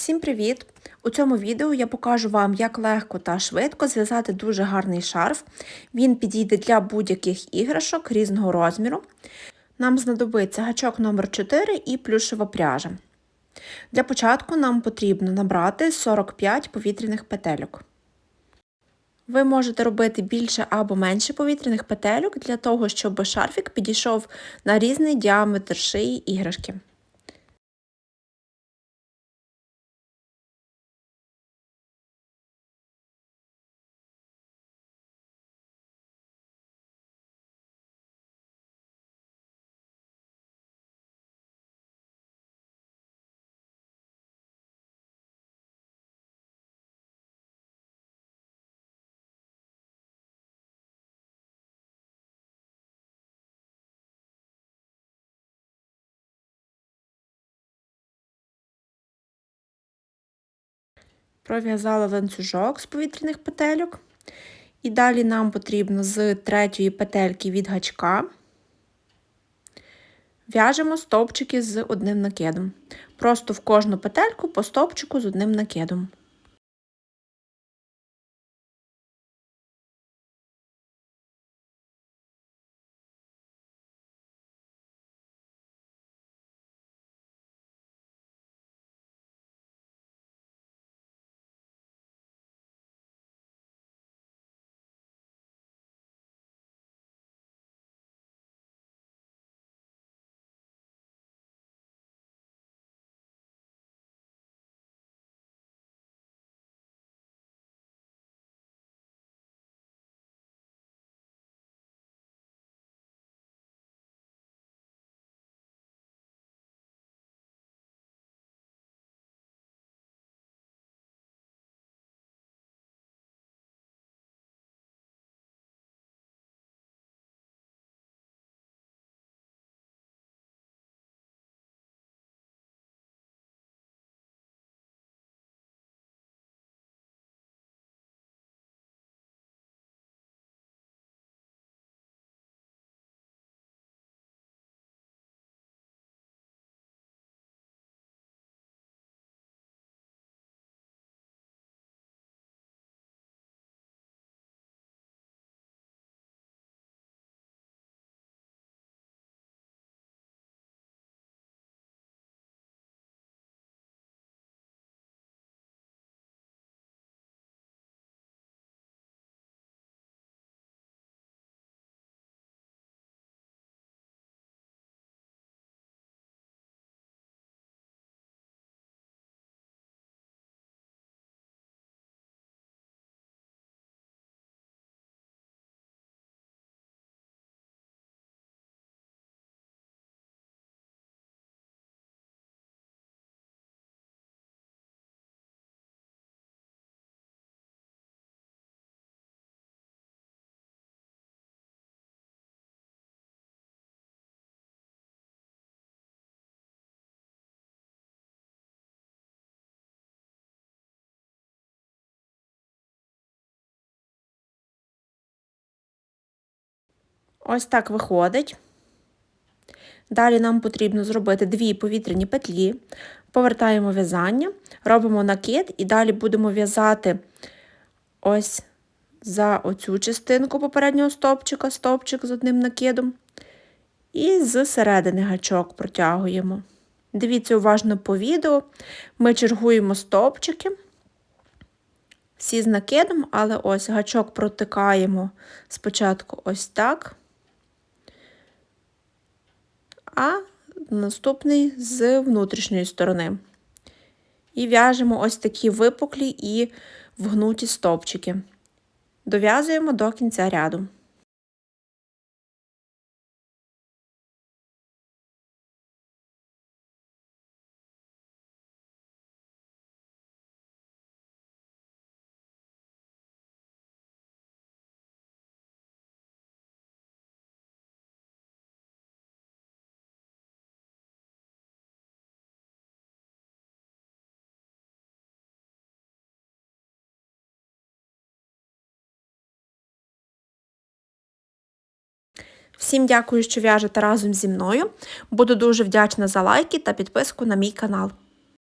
Всім привіт! У цьому відео я покажу вам, як легко та швидко зв'язати дуже гарний шарф. Він підійде для будь-яких іграшок різного розміру. Нам знадобиться гачок номер 4 і плюшева пряжа. Для початку нам потрібно набрати 45 повітряних петельок. Ви можете робити більше або менше повітряних петельок для того, щоб шарфік підійшов на різний діаметр шиї іграшки. Пров'язала ланцюжок з повітряних петельок. І далі нам потрібно з третьої петельки від гачка в'яжемо стовпчики з одним накидом. Просто в кожну петельку по стовпчику з одним накидом. Ось так виходить. Далі нам потрібно зробити дві повітряні петлі, повертаємо в'язання, робимо накид і далі будемо в'язати ось за оцю частинку попереднього стовпчика, стовпчик з одним накидом. І з середини гачок протягуємо. Дивіться уважно по відео, ми чергуємо стовпчики, всі з накидом, але ось гачок протикаємо спочатку ось так а наступний з внутрішньої сторони. І в'яжемо ось такі випуклі і вгнуті стовпчики. Дов'язуємо до кінця ряду. Всім дякую, що в'яжете разом зі мною. Буду дуже вдячна за лайки та підписку на мій канал.